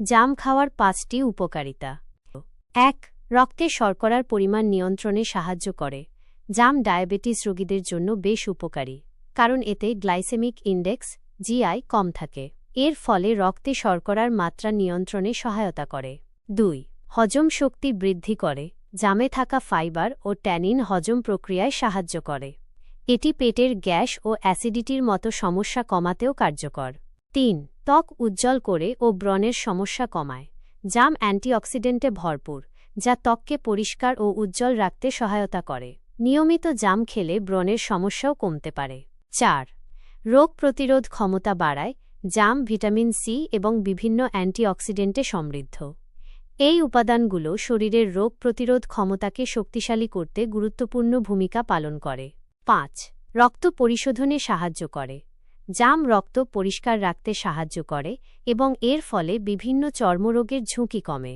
জাম খাওয়ার পাঁচটি উপকারিতা। এক, রক্তে শর্করার পরিমাণ নিয়ন্ত্রণে সাহায্য করে। জাম ডায়াবেটিস রোগীদের জন্য বেশ উপকারী, কারণ এতে গ্লাইসেমিক ইন্ডেক্স, জিআই কম থাকে। এর ফলে রক্তে শর্করার মাত্রা নিয়ন্ত্রণে সহায়তা করে। দুই, হজম শক্তি বৃদ্ধি করে। জামে থাকা ফাইবার ও ট্যানিন হজম প্রক্রিয়ায় সাহায্য করে। এটি পেটের গ্যাস ও অ্যাসিডিটির মতো সমস্যা কমাতেও কার্যকর। তিন, ত্বক উজ্জ্বল করে ও ব্রণের সমস্যা কমায়। জাম অ্যান্টিঅক্সিডেন্টে ভরপুর, যা ত্বককে পরিষ্কার ও উজ্জ্বল রাখতে সহায়তা করে। নিয়মিত জাম খেলে ব্রণের সমস্যাও কমতে পারে। চার, রোগ প্রতিরোধ ক্ষমতা বাড়ায়, জাম, ভিটামিন সি এবং বিভিন্ন অ্যান্টিঅক্সিডেন্টে সমৃদ্ধ। এই উপাদানগুলো শরীরের রোগ প্রতিরোধ ক্ষমতাকে শক্তিশালী করতে গুরুত্বপূর্ণ ভূমিকা পালন করে। পাঁচ, রক্ত পরিশোধনে সাহায্য করে। জাম রক্ত পরিষ্কার রাখতে সাহায্য করে এবং এর ফলে বিভিন্ন চর্মরোগের ঝুঁকি কমে।